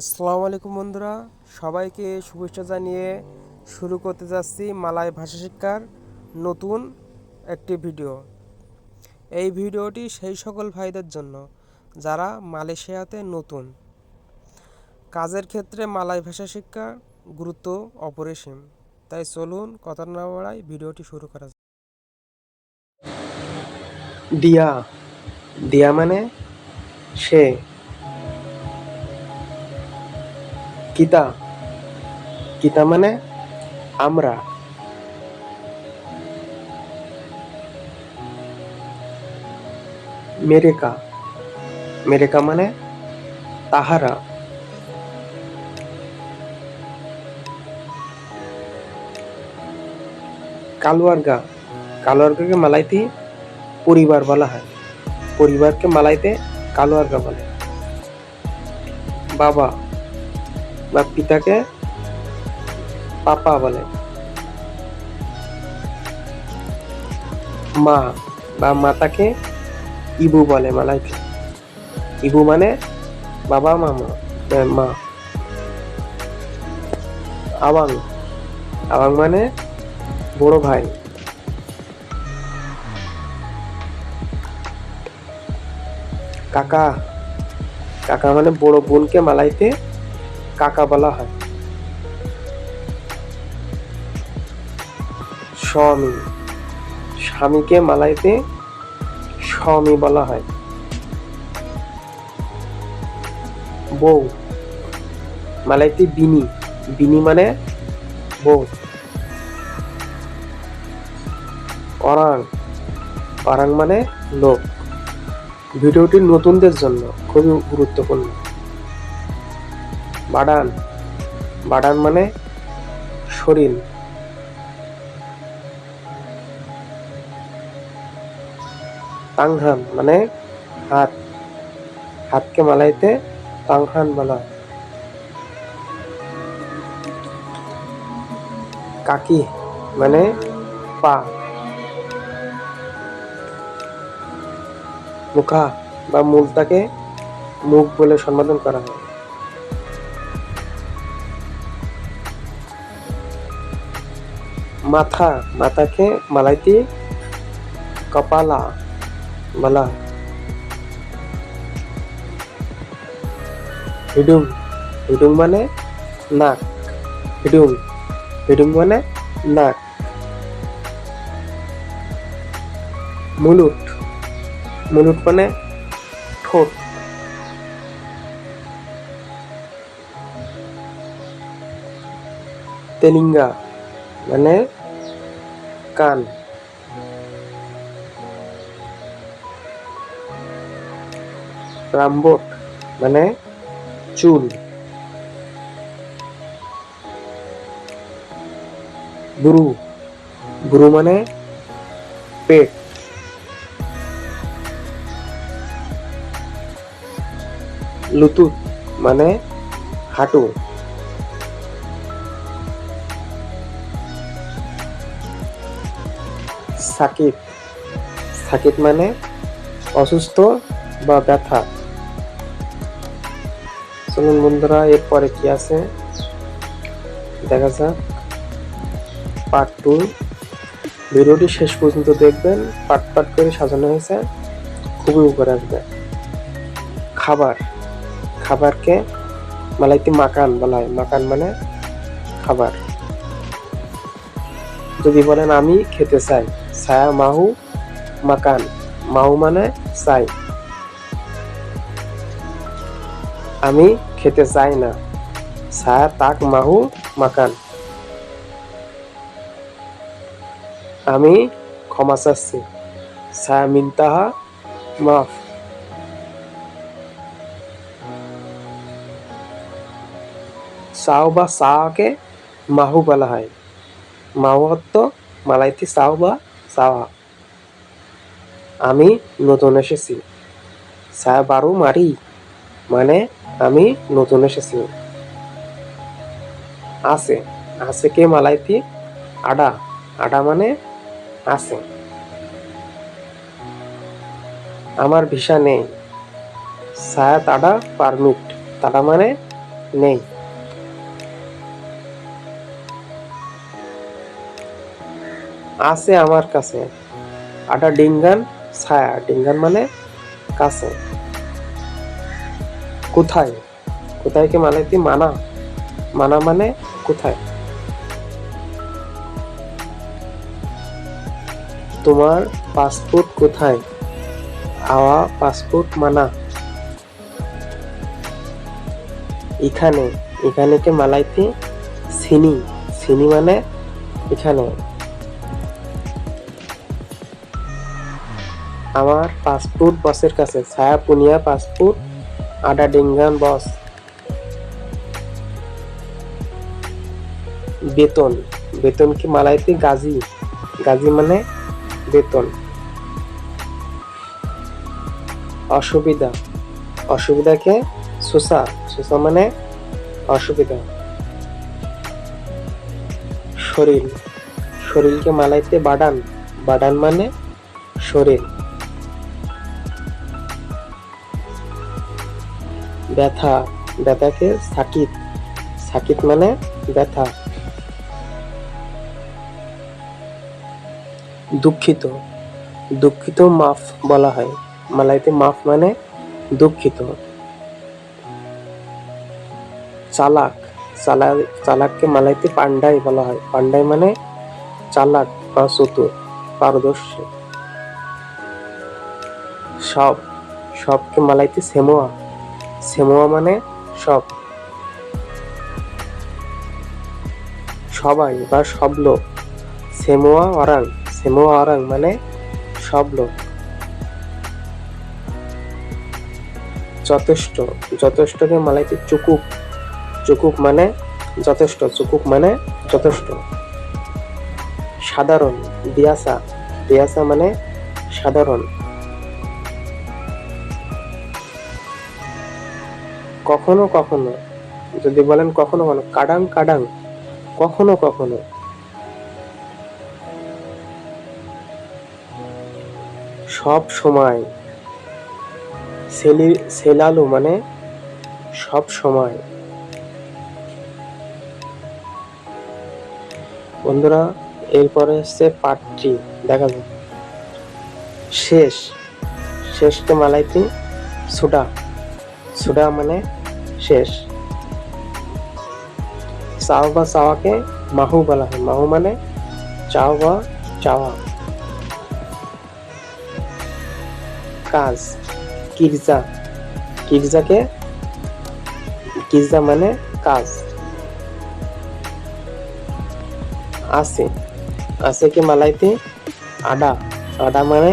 আসসালামু আলাইকুম বন্ধুরা, সবাইকে শুভেচ্ছা জানিয়ে শুরু করতে যাচ্ছি মালয় ভাষা শিক্ষার নতুন একটি ভিডিও। এই ভিডিওটি সেই সকল ভাইদের জন্য যারা মালয়েশিয়াতে নতুন। কাজের ক্ষেত্রে মালয় ভাষা শিক্ষা গুরুত্ব অপরিসীম। তাই চলুন কথা না বাড়াই ভিডিওটি শুরু করা যাক। দিয়া। দিয়া মানে সে কিতা কিতা মানে আমরা মেরেকা মেরেকা মানে তাহারা কালুয়ারগা কালুয়ারগাকে মালাইতে পরিবার বলা হয়। পরিবারকে মালাইতে কালুয়ারগা বলে। বাবা। বা পিতাকে পাপা বলে। মা বা মাতাকে ইবু বলে মালাইতে ইবু মানে বাবা মামা মা আবাং আবাং মানে বড় ভাই। কাকা। কাকা মানে বড় বোনকে মালাইতে কাকা বলা হয়। স্বামী। স্বামীকে মালাইতে স্বামী বলা হয়। বউ। মালাইতে বিনি। বিনি মানে বউ। অরাং। অরাং মানে লোক। ভিডিওটি নতুনদের জন্য খুবই গুরুত্বপূর্ণ। বাডান। বাডান মানে শরীর তাংহান মানে হাত। হাতকে মালাইতে তাংহান বলা হয়। কাকি মানে পা। মুখা বা মূলটাকে মুখ বলে সম্বোধন করা হয়। মাথা, মাথাকে মালাইতে কপালা বলা হয়। হিডুং হিডুং মানে নাক। হিডুং হিডুং মানে নাক। মুলুট মুলুট মানে ঠোঁট। তেলিঙ্গা মানে কান। রামবোট মানে চুল। বুরু বুরু মানে পেট। লুতুত মানে হাঁটু। সাকিত সাকিব মানে অসুস্থ বা ব্যথা। চলুন বন্ধুরা, এরপরে কি আছে? দেখা যাক। পার্ট টু ভিডিওটি শেষ পর্যন্ত দেখবেন। পাট পাট করে সাজানো হয়েছে। খুবই উপরে আসবে। খাবার। খাবারকে মালাইতে মাকান বলা হয়। মাকান মানে খাবার। যদি বলেন আমি খেতে চাই। ছায়া মাহু মাকান। মাহু মানে চাই আমি খেতে চাই না। ছায়া তাক মাহু মাকান। আমি ক্ষমা চাচ্ছি। ছায়া মিনতাহা, মাফ। সাও বা সাওয়াকে মাহু বলা হয়। মাহু অর্থ মালাইতি সাও বা সাওয়া আমি নতুন এসেছি। সায়া বারু মারি মানে আমি নতুন এসেছি। আছে আছে কে মালাইতি? আডা আডা মানে আছে। আমার ভিসা নেই। সায়া তাডা পারমিট, তাডা মানে নেই। আছে আমার কাছে। আটা ডিঙ্গান, ছায়া। ডিঙ্গান মানে কাছে। কোথায়? কোথায় কে মালাইতি? মানা। মানা মানে কোথায়? তোমার পাসপোর্ট কোথায়? আওয়া পাসপোর্ট মানা। এখানে। এখানে কে মালাইতি? সিনি। সিনি মানে এখানে। আমার পাসপোর্ট বসের কাছে, ছায়া পুনিয়া পাসপোর্ট আডা ডিঙ্গান বস। বেতন বেতন কি মালাইতে গাজি? গাজি মানে বেতন। অসুবিধা অসুবিধাকে সুসা সুসা মানে অসুবিধা। শরীর, শরীরকে মালাইতে বাডান বাডান মানে শরীর। ব্যথা, ব্যথাকে সাকিত সাকিত মানে ব্যথা। দুঃখিত দুঃখিত মাফ বলা হয়। মালাইতে মাফ মানে দুঃখিত। চালাক চালাক, চালাককে মালাইতে পান্ডাই বলা হয়। পান্ডাই মানে চালাক বা চতুর, পারদর্শী। সব, সবকে মালাইতে সেমোয়া। সেমোয়া মানে সব। সবাই বা সব লোক। সেমোয়া অরাং সেমোয়া অরাং মানে সব লোক। যথেষ্ট। যথেষ্টকে মালাইতে চুকুপ চুকুপ মানে যথেষ্ট। চুকুপ মানে যথেষ্ট। সাধারণ। বিয়াসা। বিয়াসা মানে সাধারণ। কখনো কখনো, যদি বলেন কখনো কখনো, কাডাং কাডাং, কখনো কখনো। সব সময় সেলি সেলালু মানে সব সময়। বন্ধুরা, এরপরে হচ্ছে থ্রি দেখা যাক। শেষ শেষকে মালাইতে সুডা সুডা মানে শেষ। চাও বা চাওয়াকে মাহু বলা হয়। মাহু মানে চাও বা চাওয়া। কাজ কিরজা কিরজাকে কিরজা মানে কাজ। আছে। আছে কি মালাইতে? আডা। আডা মানে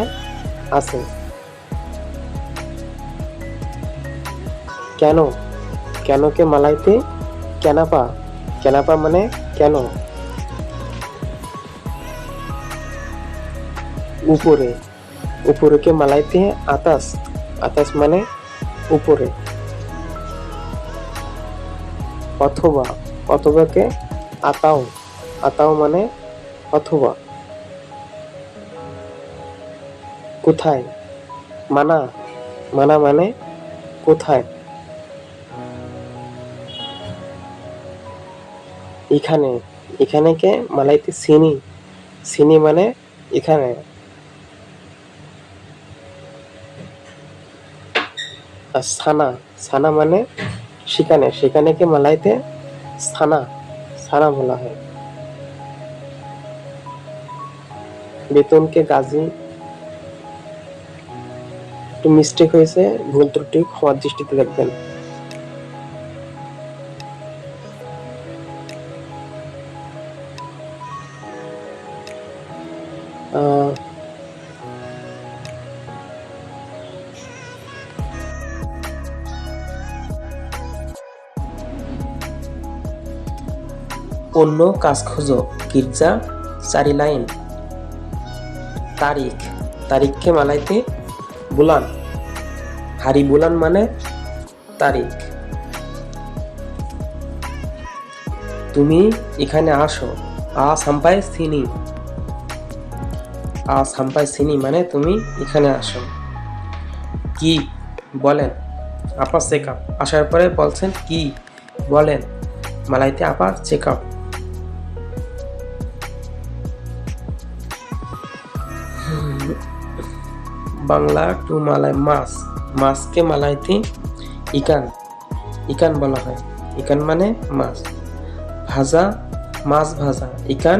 আছে। কেন? কেন কে মালাইতে? কেনাপা। কেনাপা মানে কেন? উপরে। উপরে কে মালাইতে আতাস। আতাস মানে উপরে। অথবা অথবা কে আতাও। আতাও মানে অথবা। কোথায়? মানা। মানা মানে কোথায়? এখানে এখানে কে মালাইতে সিনি। সিনি মানে এখানে। সানা সানা মানে সেখানে সেখানে কে মালাইতে সানা সানা বলা হয়। বেতনকে গাজী, একটু মিস্টেক হয়েছে, ভুল ত্রুটি, ক্ষমার দৃষ্টিতে দেখবেন। অন্য কাজ খোঁজো, গির্জা, চারি লাইন। তারিখ, তারিখকে মালাইতে বুলান। হারি বুলান মানে তারিখ। তুমি এখানে আসো। আ সাম্পাই সিনি। আ সাম্পাই সিনি মানে তুমি এখানে আসো। কি বলেন? আপা সেকা আসার পরে বলছেন কি বলেন? মালাইতে আবার চেক আপ। বাংলা টু মালায় মাছ। মাছকে মালাইতে ইকান। ইকান বলা হয়। ইকান মানে মাছ। ভাজা মাছ ভাজা। ইকান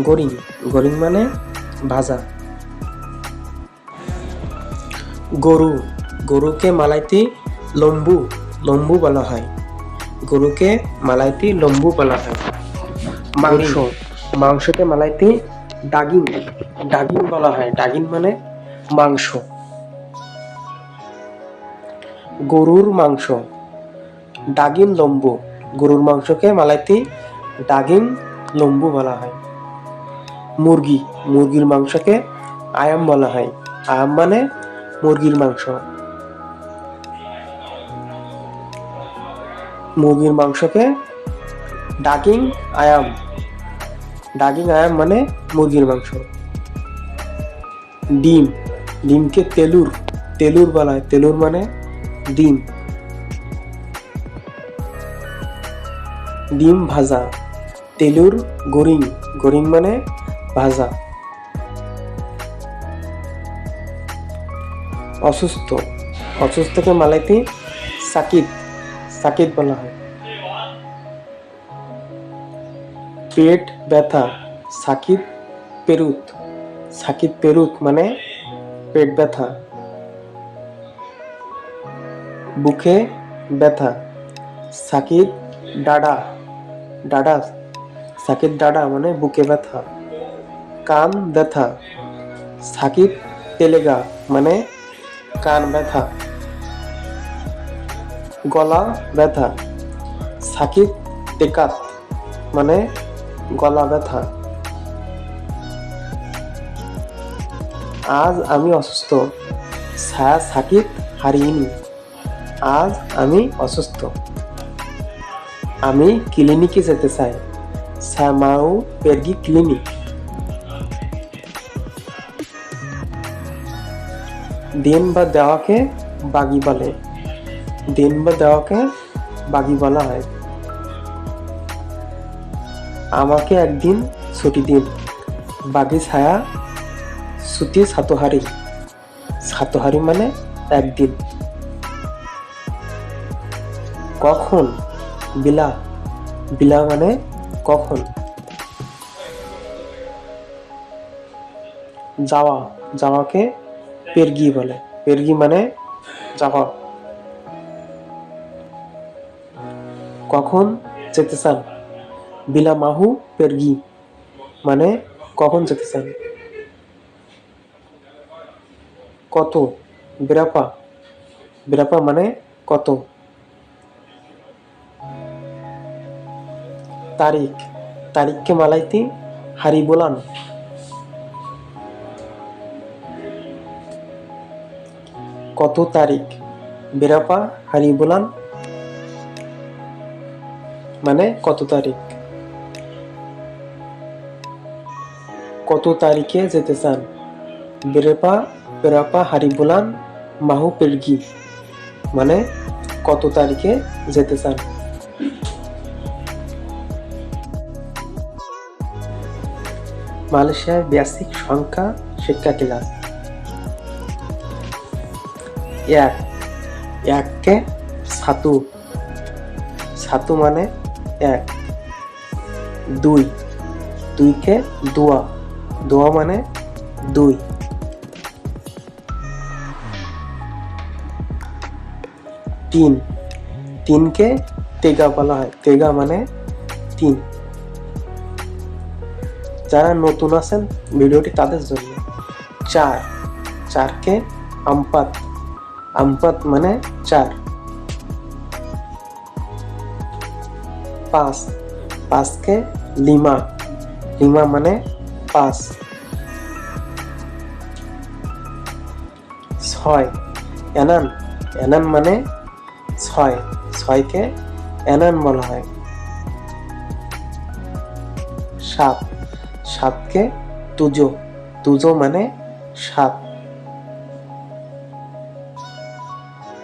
গরিং। গরিং মানে ভাজা। গরু। গরুকে মালাইতে লম্বু। লম্বু বলা হয়। গরুকে মালাইতে লম্বু বলা হয়। মাংস। মাংসকে মালাইতে ডাগিং। ডাগিং বলা হয়। ডাগিং মানে মাংস। গরুর মাংস। ডাগিন লম্বু। গরুর মাংসকে মালাইতে ডাগিং লম্বু বলা হয়। মুরগি। মুরগির মাংসকে আয়াম বলা হয়। আয়াম মানে মুরগির মাংস। মুরগির মাংসকে ডাকিং আয়াম। ডাকিং আয়াম মানে মুরগির মাংস। ডিম। ডিমকে তেলুর তেলুর বলা হয় তেলুর মানে ডিম। ডিম ভাজা, তেলুর গরিং গরিং মানে ভাজা। অসুস্থ, অসুস্থকে মালাইতে সাকিত সাকিত বলা হয়। পেট ব্যথা সাকিত পেরুত সাকিত পেরুত মানে পেট ব্যথা। বুকে ব্যথা। সাকিত ডাডা। ডাডা সাকিত ডাডা মানে বুকে ব্যথা। কান ব্যথা। সাকিত তেলেগা মানে কান ব্যথা। গলা ব্যথা। সাকিত টেকাত মানে গলা ব্যথা। আজ আমি অসুস্থ। ছায়া সাকিত হারিয়েনি আজ আমি অসুস্থ। আমি ক্লিনিকে যেতে চাই। শ্যামাউ পেরগি ক্লিনিক। দিন বা দেওয়াকে বাগি বলে। দিন বা দেওয়াকে বাগি বলা হয়। আমাকে একদিন ছুটি দিন। বাগি ছায়া ছুটি সাতহারি। সাতহারি মানে একদিন। কখন? বিলা। বিলা মানে কখন? যাওয়া। যাওয়াকে পেরগি বলে। পেরগি মানে যাওয়া। কখন যেতে চান? বিলা মাহু পেরগি মানে কখন যেতে চান? কত? বিরাপা। বিরাপা মানে কত? তারিখ। তারিখকে মালাইতে হারি বোলান। কত তারিখ? বেরাপা হারি বোলান মানে কত তারিখ? কত তারিখে যেতে চান? বেরেপা বেরাপা হারি বোলান মাহু পেরগি মানে কত তারিখে যেতে চান? মালয়েশিয়ার বেসিক সংখ্যা শিক্ষা ক্লাস এক এককে সাতু সাতু মানে এক। দুই, দুইকে দোয়া। দোয়া মানে দুই। তিন। তিনকে তেগা বলা হয়। তেগা মানে তিন। যারা নতুন আছেন, ভিডিওটি তাদের জন্য। চার। চারকে আমপাত। আমপাত মানে চার। পাঁচ। পাঁচকে লিমা। লিমা মানে পাঁচ। ছয়। এনান। এনান মানে ছয়, ছয়কে এনান বলা হয়। সাত, সাতকে তুজো। তুজো মানে সাত।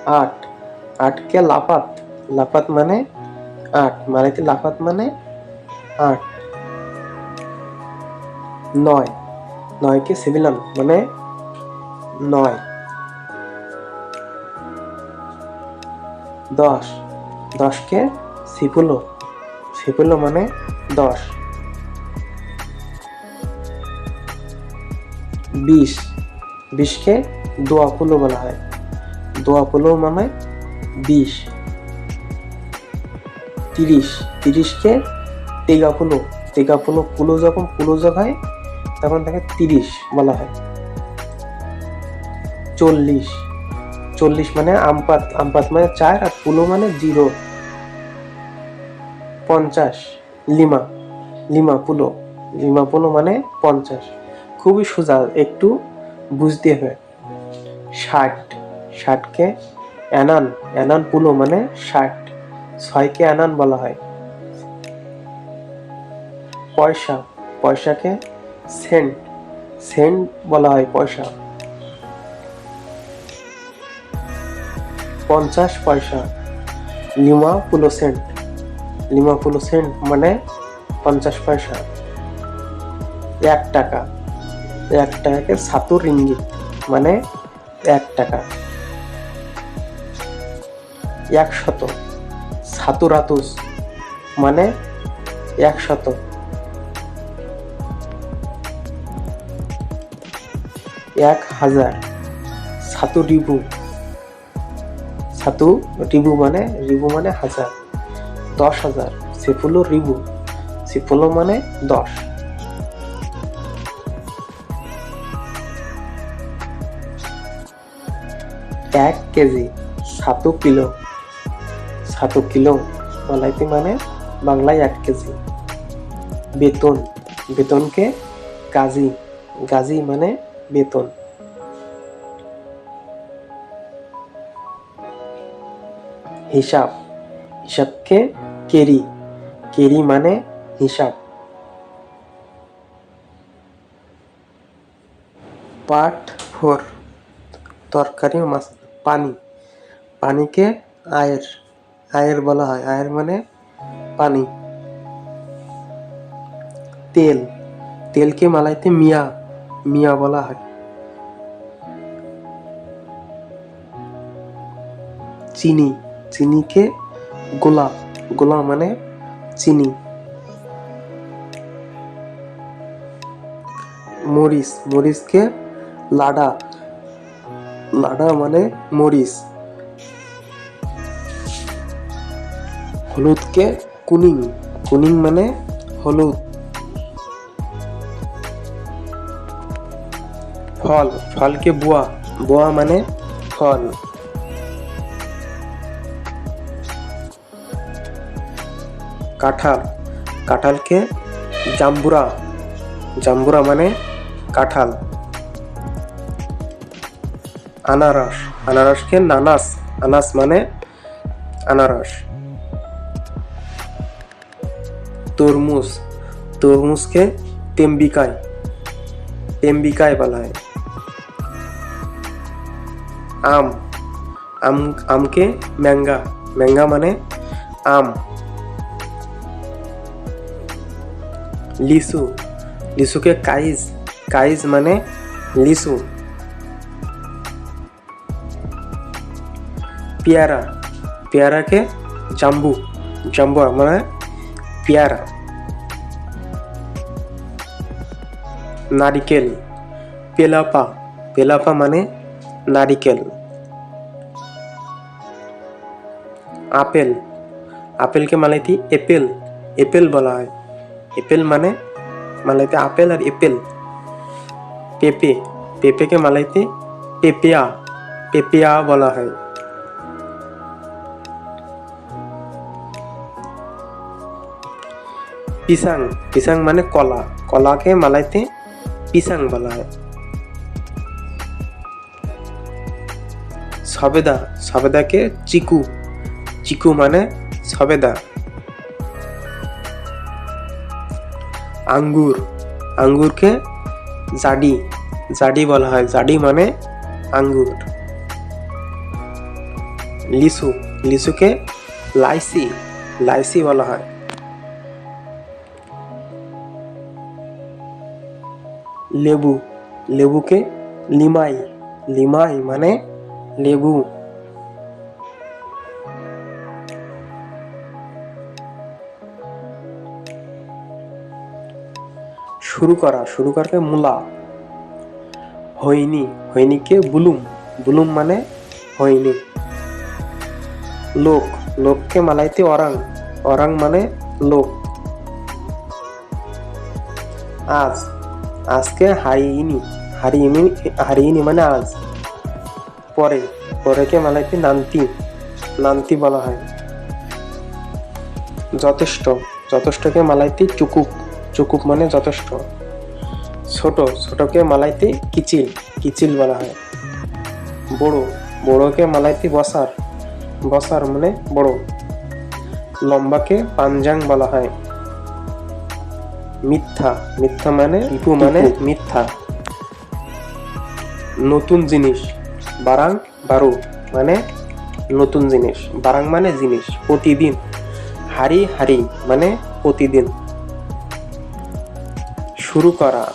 আট, আটকে লাপাত লাপাত মানে আট মালাইতে লাফাত মানে আট। নয়, নয়কে সিভিলাম মানে নয়। দশ। দশকে সিপুলো সিপুলো মানে দশ। বিশ। বিশকে দোয়াপুলো বলা হয়। দোয়াপুলো মানে বিশ। তিরিশ। তিরিশকে তেগাপুলো তেগাপুলো পুলো যখন পুলো যোগ হয়, তখন তাকে তিরিশ বলা হয়। চল্লিশ। চল্লিশ মানে আমপাত আমপাত মানে চার আর পুলো মানে জিরো। পঞ্চাশ, লিমা লিমা পুলো। লিমা পুলো মানে পঞ্চাশ। খুবই সোজা, একটু বুঝতে হবে। ষাট, ষাটকে অ্যানান অ্যানান পুলো মানে ষাট। ছয়কে অ্যানান বলা হয়। পয়সা, পয়সাকে সেন্ট সেন্ট বলা হয় পয়সা। পঞ্চাশ পয়সা। লিমা পুলো সেন্ট লিমা পুলো সেন্ট মানে পঞ্চাশ পয়সা। এক টাকা। এক টাকাকে সাতু রিঙ্গিত মানে এক টাকা। একশত। সাতু রাতুস মানে একশত। এক হাজার। সাতু রিবু সাতু রিবু মানে রিবু মানে হাজার। দশ হাজার। সেফুলো রিবু। সেফুলো মানে দশ। এক কেজি সাতু কিলো। সাতু কিলো মালাইতে মানে বাংলায় এক কেজি। বেতন। বেতনকে গাজি। গাজি মানে বেতন। হিসাব। হিসাবকে কেরি। কেরি মানে হিসাব। পার্ট ফোর তরকারি ও মাছ। পানি। পানিকে আয়ের। আয়ের বলা হয়। আয়ের মানে পানি। তেল। তেলকে মালাইতে মিয়া। মিয়া বলা হয়। চিনি। চিনিকে গোলা গোলা মানে চিনি। মরিচ, মরিচকে লাডা লাডা মানে মরিচ। হলুদকে কুনিং কুনিং মানে হলুদ। ফল, ফলকে বুয়া বুয়া মানে ফল। কাঁঠাল। কাঁঠালকে জাম্বুরা। জাম্বুরা মানে কাঁঠাল। আনারস। আনারসকে নানাস। আনাস মানে আনারস। তরমুজ। তরমুজকে টেম্বিকায়। টেম্বিকায় বলা হয়। আম। আম আমকে ম্যাঙ্গা ম্যাঙ্গা মানে আম। লিচু লিচুকে কাইজ। কাইজ মানে লিচু পেয়ারা। পেয়ারাকে জাম্বু। জাম্বু মানে পেয়ারা। নারিকেল। পেলাপা। পেলাপা মানে নারিকেল। আপেল। আপেলকে মালাইতে এপেল। এপেল বলা হয়। এপেল মানে মালাইতে আপেল আর এপেল পেঁপে, পেঁপেকে মালাইতে পেঁপেয়া পেঁপেয়া বলা হয়। পিসাং পিসাং মানে কলা, কলাকে মালাইতে পিসাং বলা হয়। সবেদা, সবেদাকে চিকু চিকু মানে সবেদা। আঙ্গুর। আঙ্গুরকে জাডি। জাডি বলা হয়। জাডি মানে আঙ্গুর। লিচু লিচুকে লাইসি। লাইসি বলা হয়। লেবু। লেবুকে লিমাই। লিমাই মানে লেবু। শুরু করা, শুরু করকে মূলা। হইনি হইনিকে বুলুম। বুলুম মানে হইনি লোক, লোককে মালাইতে অরাং। অরাং মানে লোক। আজ, আজকে হারিনি হারিনি হারিনি মানে আজ। পরে, পরেকে মালাইতে নান্তি। নান্তি বলা হয়। যথেষ্ট, যথেষ্টকে মালাইতে চুকুপ চুকুপ মানে যথেষ্ট। ছোট ছোটকে মালাইতে কিচিল কিচিল বলা হয়। বড় বড়কে মালাইতে বসার বসার মানে বড়। লম্বাকে পাঞ্জাং বলা হয়। মিথ্যা মিথ্যা মানে টিপু মানে মিথ্যা। নতুন জিনিস বারাং বারু মানে নতুন জিনিস। বারাং মানে জিনিস প্রতিদিন। হারি হারি মানে প্রতিদিন। শুরু করা।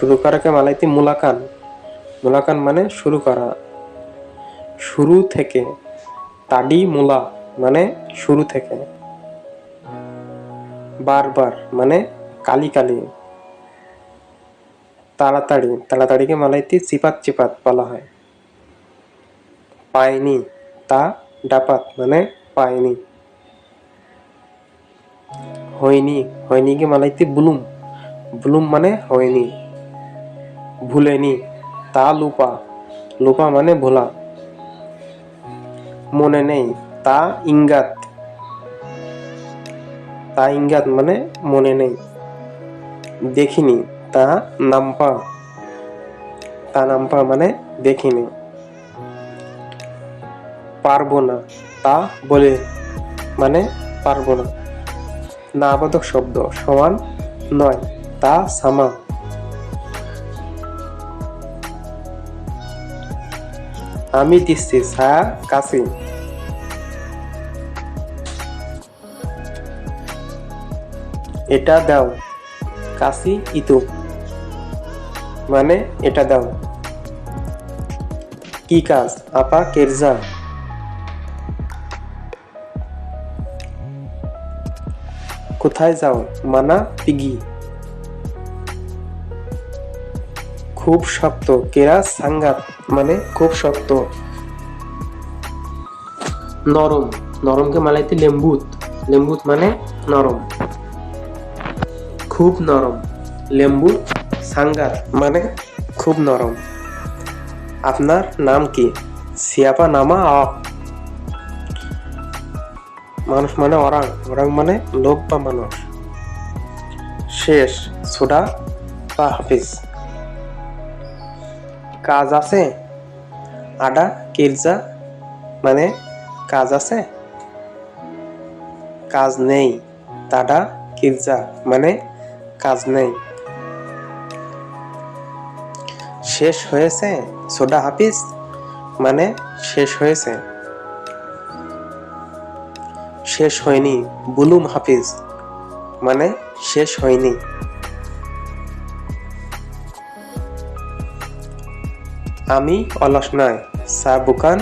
শুরু করাকে মালাইতে মুলাকান। মুলাকান মানে শুরু করা। শুরু থেকে তাডি মুলা মানে শুরু থেকে। বারবার মানে কালি কালি। তাড়াতাড়ি। তাড়াতাড়িকে মালাইতে চিপাত চিপাত বলা হয়। পায়নি। তা ডাপাত মানে পায়নি। হয়নি। হয়নিকে মালাইতে বুলুম। বুলুম মানে হয়নি, ভুলেনি, তা লুপা লুপা মানে ভোলা। মনে নেই, তা ইঙ্গাত। তা ইঙ্গাত মানে মনে নেই। দেখিনি, তা নাম্পা। তা নাম্পা মানে দেখিনি। পারব না, তা বলে মানে পারব না। না আবাদক শব্দ সমান নয়। তা সামা। আমি দিচ্ছি ছায়া কাছে এটা দাও কাশি ইতু। মানে এটা দাও। কি কাজ, আপা কেরজা? কোথায় যাও, মানা পিগি? খুব শক্ত। কেরা? সাঙ্গাত। মানে খুব শক্ত। নরম। নরমকে মালাইতে লেম্বুত। লেম্বুত মানে নরম। খুব নরম। লেম্বু, সাঙ্গাত মানে খুব নরম। আপনার নাম কি? সিয়াপা নামা? আপ মানুষ মানে অরাং অরাং মানে লোক বা মানুষ। শেষ। সোডা বা হাফিজ কাজ আছে? আডা কিরজা মানে কাজ আছে? কাজ নেই। তাডা কিরজা মানে কাজ নেই। শেষ হয়েছে? সোডা হাফিজ মানে শেষ হয়েছে। শেষ হয়নি। বুলুম হাফিজ মানে শেষ হয়নি। আমি অলস নয় সা বুকান,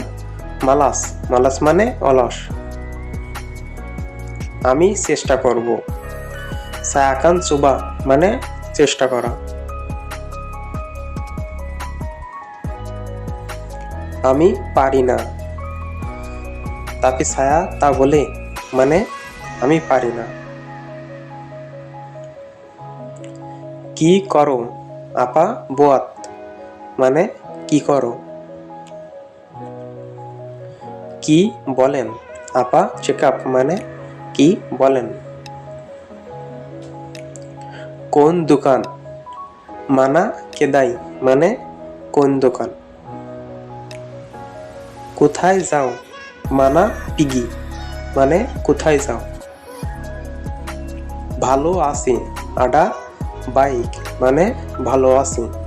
মালাস। মালাস মানে অলস। আমি চেষ্টা করব। সা আকান চুবা মানে চেষ্টা করা। আমি পারি না। তাপি ছায়া তা বলে মানে আমি পারি না। কি করো, আপা? বোয়াত মানে কি করো? কি বলেন? আপা চেক আপ মানে কি বলেন? কোন দোকান? মানা কেদাই মানে কোন দোকান? কোথায় যাও? মানা পিগি মানে কোথায় যাও? ভালো আছি, আডা বাইক মানে ভালো আছি।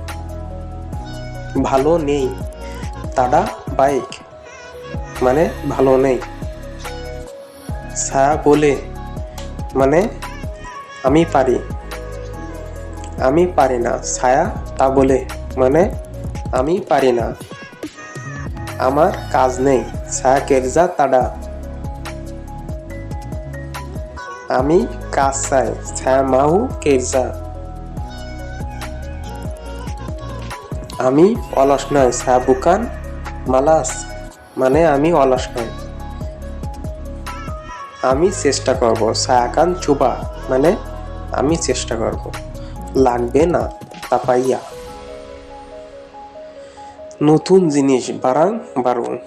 ভালো নেই। তাডা বাইক মানে ভালো নেই। ছায়া বলে মানে আমি পারি। আমি পারি না, ছায়া তা বলে মানে আমি পারি না। আমার কাজ নেই, ছায়া কেরজা তাডা। আমি কাজ চাই, ছায়া মাহু কেরজা। আমি অলস নয় সাবুকান বুকান, মালাস মানে আমি অলস নয়। আমি চেষ্টা করব সায়াকান চুবা মানে আমি চেষ্টা করব। লাগবে না, তাপাইয়া। নতুন জিনিস, বারাং বারুং